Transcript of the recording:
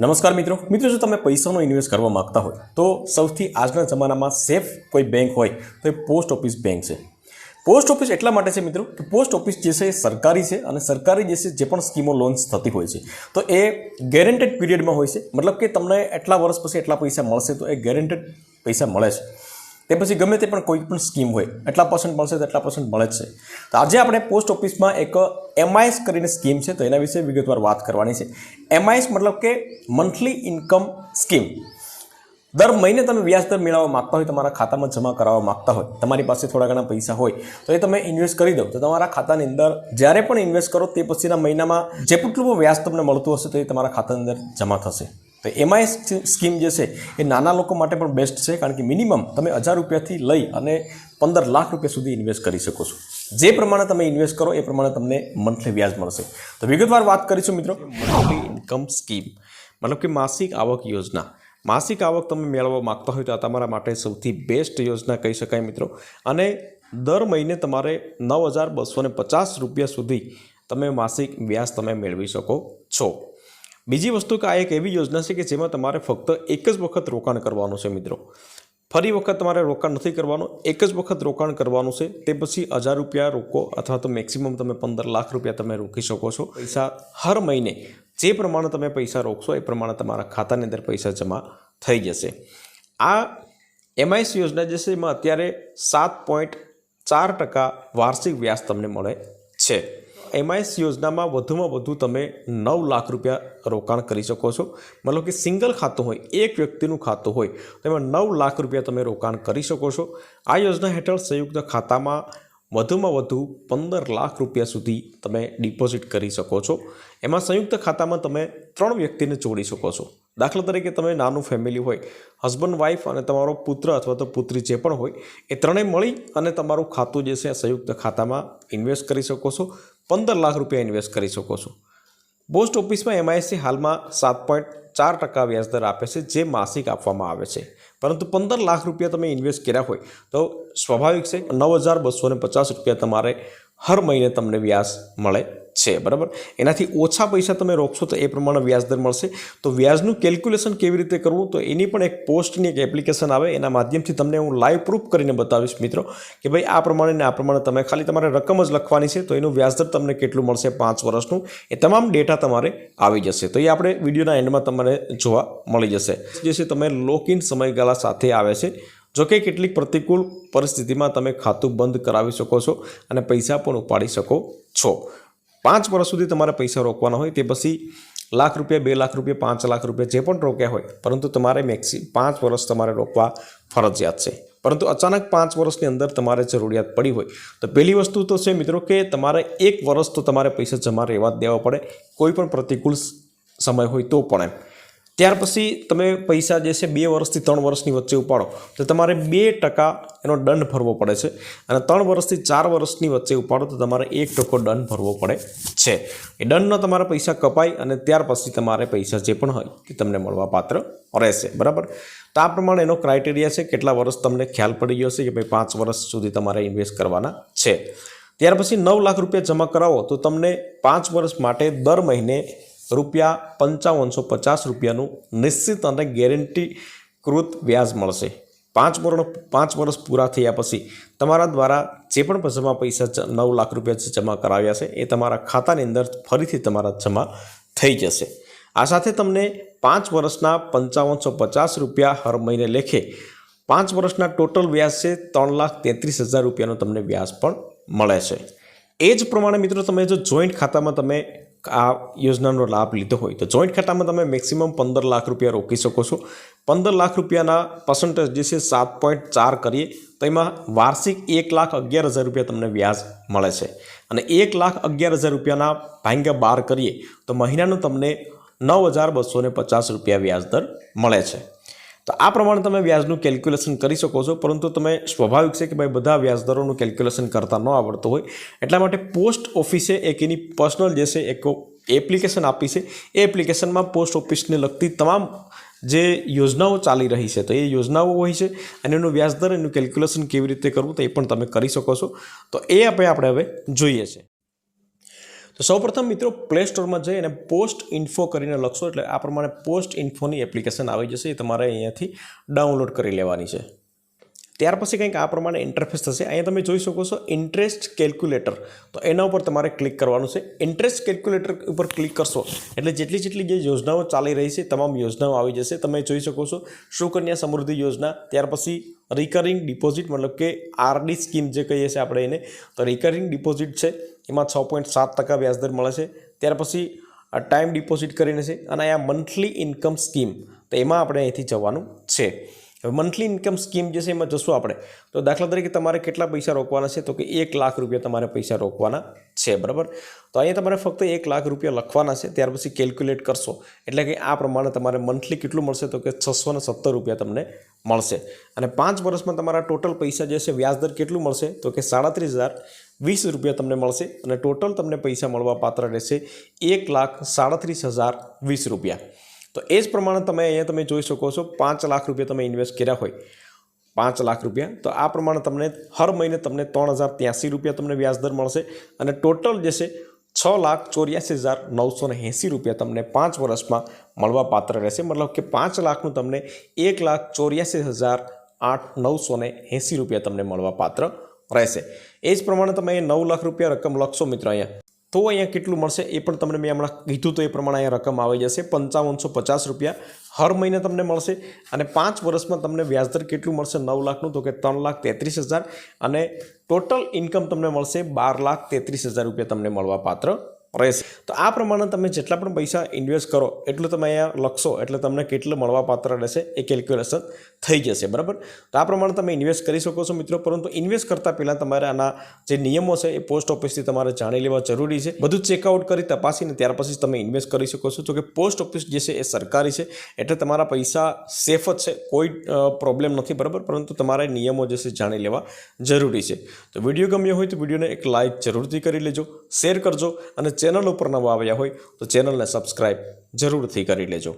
નમસ્કાર મિત્રો. મિત્રો, જો તમે પૈસાનો ઇન્વેસ્ટ કરવા માંગતા હોય, તો સૌથી આજના જમાનામાં સેફ કોઈ બેંક હોય, તો એ પોસ્ટ ઓફિસ બેંક છે. પોસ્ટ ઓફિસ એટલા માટે છે મિત્રો કે પોસ્ટ ઓફિસ જે છે એ સરકારી છે અને સરકારી જે છે જે પણ સ્કીમો લોન્સ થતી હોય છે, તો એ ગેરેન્ટેડ પીરિયડમાં હોય છે. મતલબ કે તમને એટલા વર્ષ પછી એટલા પૈસા મળશે, તો એ ગેરેન્ટેડ પૈસા મળે છે. તે પછી ગમે તે પણ કોઈ પણ સ્કીમ હોય, એટલા પર્સન્ટ મળશે એટલા પર્સન્ટ મળે જ છે. તો આજે આપણે પોસ્ટ ઓફિસમાં એક એમઆઈએસ કરીને સ્કીમ છે, તો એના વિશે વિગતવાર વાત કરવાની છે. એમઆઈએસ મતલબ કે મંથલી ઇન્કમ સ્કીમ દર મહિને તમે વ્યાજ દર મેળવવા માગતા હોય, તમારા ખાતામાં જમા કરાવવા માગતા હોય, તમારી પાસે થોડા ઘણા પૈસા હોય, તો એ તમે ઇન્વેસ્ટ કરી દો. તો તમારા ખાતાની અંદર જ્યારે પણ ઇન્વેસ્ટ કરો, તે પછીના મહિનામાં જે કેટલું વ્યાજ તમને મળતું હશે, તો એ તમારા ખાતાની અંદર જમા થશે. તો એમાંય સ્કીમ જે છે, એ નાના લોકો માટે પણ બેસ્ટ છે, કારણ કે મિનિમમ તમે હજાર રૂપિયાથી લઈ અને પંદર લાખ રૂપિયા સુધી ઇન્વેસ્ટ કરી શકો છો. જે પ્રમાણે તમે ઇન્વેસ્ટ કરો, એ પ્રમાણે તમને મંથલી વ્યાજ મળશે. તો વિગતવાર વાત કરીશું મિત્રો. મંથલી ઇન્કમ સ્કીમ મતલબ કે માસિક આવક યોજના. માસિક આવક તમે મેળવવા માગતા હોય તો આ તમારા માટે સૌથી બેસ્ટ યોજના કહી શકાય મિત્રો. અને દર મહિને તમારે નવ હજાર બસો પચાસ રૂપિયા સુધી તમે માસિક વ્યાજ તમે મેળવી શકો છો. બીજી વસ્તુ કે આ એક એવી યોજના છે કે જેમાં તમારે ફક્ત એક જ વખત રોકાણ કરવાનું છે મિત્રો. ફરી વખત તમારે રોકાણ નથી કરવાનું, એક જ વખત રોકાણ કરવાનું છે, તે પછી હજાર રૂપિયા રોકો અથવા તો મેક્સિમમ તમે પંદર લાખ રૂપિયા તમે રોકી શકો છો. પૈસા હર મહિને જે પ્રમાણે તમે પૈસા રોકશો, એ પ્રમાણે તમારા ખાતાની અંદર પૈસા જમા થઈ જશે. આ એમઆઈએસ યોજના જે છે એમાં અત્યારે સાત પોઈન્ટ ચાર ટકા વાર્ષિક વ્યાજ તમને મળે છે. એમઆઈએસ યોજનામાં વધુમાં વધુ તમે નવ લાખ રૂપિયા રોકાણ કરી શકો છો. મતલબ કે સિંગલ ખાતું હોય, એક વ્યક્તિનું ખાતું હોય, તો એમાં નવ લાખ રૂપિયા તમે રોકાણ કરી શકો છો. આ યોજના હેઠળ સંયુક્ત ખાતામાં વધુમાં વધુ પંદર લાખ રૂપિયા સુધી તમે ડિપોઝિટ કરી શકો છો. એમાં સંયુક્ત ખાતામાં તમે ત્રણ વ્યક્તિને જોડી શકો છો. દાખલા તરીકે તમે નાનું ફેમિલી હોય, હસબન્ડ, વાઈફ અને તમારો પુત્ર અથવા તો પુત્રી જે પણ હોય, એ ત્રણેય મળી અને તમારું ખાતું જે છે સંયુક્ત ખાતામાં ઇન્વેસ્ટ કરી શકો છો. પંદર લાખ રૂપિયા ઇન્વેસ્ટ કરી શકો છો. પોસ્ટ ઓફિસમાં એમઆઈસી હાલમાં સાત પોઈન્ટ ચાર ટકા વ્યાજદર આપે છે, જે માસિક આપવામાં આવે છે. પરંતુ પંદર લાખ રૂપિયા તમે ઇન્વેસ્ટ કર્યા હોય તો સ્વાભાવિક છે નવ હજાર બસો ને પચાસ રૂપિયા તમારે હર મહિને તમને વ્યાજ મળે છે, બરાબર? એનાથી ઓછા પૈસા તમે રોકશો તો એ પ્રમાણે વ્યાજદર મળશે. તો વ્યાજનું કેલ્ક્યુલેશન કેવી રીતે કરવું તો એની પણ એક પોસ્ટની એક એપ્લિકેશન આવે, એના માધ્યમથી તમને હું લાઈવ પ્રૂફ કરીને બતાવીશ મિત્રો, કે ભાઈ આ પ્રમાણે ને આ પ્રમાણે તમે, ખાલી તમારે રકમ જ લખવાની છે, તો એનું વ્યાજદર તમને કેટલું મળશે પાંચ વર્ષનું, એ તમામ ડેટા તમારે આવી જશે. તો એ આપણે વિડીયોના એન્ડમાં તમને જોવા મળી જશે. જે છે તમે લોક ઇન સમયગાળા સાથે આવે છે. જો કે કેટલીક પ્રતિકૂળ પરિસ્થિતિમાં તમે ખાતું બંધ કરાવી શકો છો અને પૈસા પણ ઉપાડી શકો છો. પાંચ વર્ષ સુધી તમારે પૈસા રોકવાના હોય તે પછી લાખ રૂપિયા, બે લાખ રૂપિયા, પાંચ લાખ રૂપિયા જે પણ રોક્યા હોય, પરંતુ તમારે મેક્સી પાંચ વર્ષ તમારે રોકવા ફરજિયાત છે. પરંતુ અચાનક પાંચ વર્ષની અંદર તમારે જરૂરિયાત પડી હોય, તો પહેલી વસ્તુ તો છે મિત્રો કે તમારે એક વર્ષ તો તમારે પૈસા જમા રહેવા જ દેવા પડે. કોઈ પણ પ્રતિકૂળ સમય હોય તો પણ એમ. ત્યાર પછી તમે પૈસા જે છે બે વર્ષથી ત્રણ વર્ષની વચ્ચે ઉપાડો, તો તમારે બે ટકા એનો દંડ ભરવો પડે છે. અને ત્રણ વર્ષથી ચાર વર્ષની વચ્ચે ઉપાડો, તો તમારે એક ટકો દંડ ભરવો પડે છે. એ દંડનો તમારા પૈસા કપાય અને ત્યાર પછી તમારે પૈસા જે પણ હોય તે તમને મળવા પાત્ર રહેશે. બરાબર? તો આ પ્રમાણે એનો ક્રાઇટેરિયા છે કેટલા વર્ષ તમને ખ્યાલ પડી ગયો છે કે ભાઈ પાંચ વર્ષ સુધી તમારે ઇન્વેસ્ટ કરવાના છે. ત્યાર પછી નવ લાખ રૂપિયા જમા કરાવો, તો તમને પાંચ વર્ષ માટે દર મહિને રૂપિયા પંચાવનસો પચાસ રૂપિયાનું નિશ્ચિત અને ગેરંટીકૃત વ્યાજ મળશે. પાંચ વર્ષ પાંચ વર્ષ પૂરા થયા પછી તમારા દ્વારા જે પણ જમા પૈસા નવ લાખ રૂપિયા જમા કરાવ્યા છે, એ તમારા ખાતાની અંદર ફરીથી તમારા જમા થઈ જશે. આ સાથે તમને પાંચ વર્ષના પંચાવનસો પચાસ રૂપિયા હર મહિને લેખે પાંચ વર્ષના ટોટલ વ્યાજ છે ત્રણ લાખ તેત્રીસ હજાર રૂપિયાનો તમને વ્યાજ પણ મળે છે. એ જ પ્રમાણે મિત્રો તમે જો જોઈન્ટ ખાતામાં તમે આ યોજનાનો લાભ લીધો હોય. તો જોઈન્ટ ખાતામાં તમે મેક્સિમમ પંદર લાખ રૂપિયા રોકી શકો છો. પંદર લાખ રૂપિયાના પર્સન્ટેજ જે છે સાત પોઈન્ટ ચાર કરીએ, તો એમાં વાર્ષિક એક લાખ અગિયાર હજાર રૂપિયા તમને વ્યાજ મળે છે. અને એક લાખ અગિયાર હજાર રૂપિયાના ભાંગ્યા બાર કરીએ, તો મહિનાનું તમને નવ હજાર બસો પચાસ રૂપિયા વ્યાજ દર મળે છે. તો આ પ્રમાણે તમે વ્યાજનું કેલ્ક્યુલેશન કરી શકો છો, પરંતુ તમે સ્વાભાવિક છે કે ભાઈ બધા વ્યાજદરોનું કેલ્ક્યુલેશન કરતા ન આવડતું હોય. એટલા માટે પોસ્ટ ઓફિસે એક એની પર્સનલ જે છે, એક એપ્લિકેશન આપી છે. એ એપ્લિકેશનમાં પોસ્ટ ઓફિસને લગતી તમામ જે યોજનાઓ ચાલી રહી છે, તો એ યોજનાઓ હોય છે અને એનું વ્યાજદર, એનું કેલ્ક્યુલેશન કેવી રીતે કરવું, તો એ પણ તમે કરી શકો છો. તો એ આપણે આપણે હવે જોઈએ છે. તો સૌપ્રથમ મિત્રો પ્લે સ્ટોરમાં જઈ અને પોસ્ટ ઇન્ફો કરીને લખશો એટલે આ પ્રમાણે પોસ્ટ ઇન્ફોની એપ્લિકેશન આવી જશે, એ તમારે અહીંયાથી ડાઉનલોડ કરી લેવાની છે. ત્યાર પછી કંઈક આ પ્રમાણે ઇન્ટરફેસ થશે. અહીંયા તમે જોઈ શકો છો ઇન્ટરેસ્ટ કેલ્ક્યુલેટર તો એના ઉપર તમારે ક્લિક કરવાનું છે. ઇન્ટરેસ્ટ કેલ્ક્યુલેટર ઉપર ક્લિક કરશો એટલે જેટલી જેટલી જે યોજનાઓ ચાલી રહી છે, તમામ યોજનાઓ આવી જશે. તમે જોઈ શકો છો સુકન્યા સમૃદ્ધિ યોજના, ત્યાર પછી રિકરિંગ ડિપોઝિટ મતલબ કે આરડી સ્કીમ જે કહીએ છીએ આપણે એને તો રિકરિંગ ડિપોઝિટ છે એમાં છ પોઈન્ટ સાત ટકા વ્યાજદર મળે છે ત્યાર પછી ટાઈમ ડિપોઝિટ કરીને છે અને અહીંયા મંથલી ઇન્કમ સ્કીમ તો એમાં આપણે અહીંથી જવાનું છે હવે મંથલી ઇન્કમ સ્કીમ જે છે એમાં જશું આપણે. તો દાખલા તરીકે તમારે કેટલા પૈસા રોકવાના છે? તો કે એક લાખ રૂપિયા તમારે પૈસા રોકવાના છે, બરાબર? તો અહીંયા તમારે ફક્ત એક લાખ રૂપિયા લખવાના છે, ત્યાર પછી કેલ્ક્યુલેટ કરશો. એટલે કે આ પ્રમાણે તમારે મંથલી કેટલું મળશે? તો કે છસો ને સત્તર રૂપિયા તમને મળશે. અને પાંચ વર્ષમાં તમારા ટોટલ પૈસા જે છે વ્યાજદર કેટલું મળશે? તો કે સાડત્રીસ હજાર વીસ રૂપિયા તમને મળશે અને ટોટલ તમને પૈસા મળવા પાત્ર રહેશે એક લાખ સાડત્રીસ હજાર વીસ રૂપિયા. તો એ જ પ્રમાણે તમે અહીંયા તમે જોઈ શકો છો, પાંચ લાખ રૂપિયા તમે ઇન્વેસ્ટ કર્યા હોય. પાંચ લાખ રૂપિયા. તો આ પ્રમાણે તમને હર મહિને તમને ત્રણ હજાર ત્યાંસી રૂપિયા તમને વ્યાજદર મળશે અને ટોટલ જે છે છ લાખ ચોર્યાસી હજાર નવસો ને એંસી રૂપિયા તમને પાંચ વર્ષમાં મળવા પાત્ર રહેશે. મતલબ કે પાંચ લાખનું તમને એક લાખ ચોર્યાસી હજાર આઠ નવસો ને એંસી રૂપિયા તમને મળવા પાત્ર રહેશે. એ જ પ્રમાણે તમે નવ લાખ રૂપિયા રકમ લખશો મિત્રો અહીંયા. તો અહીંયા કેટલું મળશે એ પણ તમને મેં હમણાં કીધું તો એ પ્રમાણે અહીંયા રકમ આવી જશે. પંચાવનસો પચાસ રૂપિયા હર મહિને તમને મળશે અને પાંચ વર્ષમાં તમને વ્યાજદર કેટલું મળશે? નવ લાખનું, તો કે ત્રણ લાખ તેત્રીસ હજાર. અને ટોટલ ઇન્કમ તમને મળશે બાર લાખ તેત્રીસ હજાર રૂપિયા તમને મળવા પાત્ર રહેશે તો આ પ્રમાણે તમે જેટલા પણ પૈસા ઇન્વેસ્ટ કરો, એટલું તમે અહીંયા લખશો, એટલે તમને કેટલું મળવાપાત્ર રહેશે એ કેલ્ક્યુલેશન થઈ જશે, બરાબર? તો આ પ્રમાણે તમે ઇન્વેસ્ટ કરી શકો છો મિત્રો, પરંતુ ઇન્વેસ્ટ કરતાં પહેલાં તમારે આના જે નિયમો છે એ પોસ્ટ ઓફિસથી તમારે જાણી લેવા જરૂરી છે. બધું ચેકઆઉટ કરી તપાસીને ત્યાર પછી તમે ઇન્વેસ્ટ કરી શકો છો. તો કે પોસ્ટ ઓફિસ જે છે એ સરકારી છે, એટલે તમારા પૈસા સેફ જ છે, કોઈ પ્રોબ્લેમ નથી, બરાબર? પરંતુ તમારે નિયમો જે છે જાણી લેવા જરૂરી છે. તો વીડિયો ગમ્યો હોય તો વિડીયોને એક લાઇક જરૂરથી કરી લેજો, શેર કરજો અને ચેનલ ઉપર નવા આવ્યા હોય તો ચેનલને સબસ્ક્રાઈબ જરૂરથી કરી લેજો.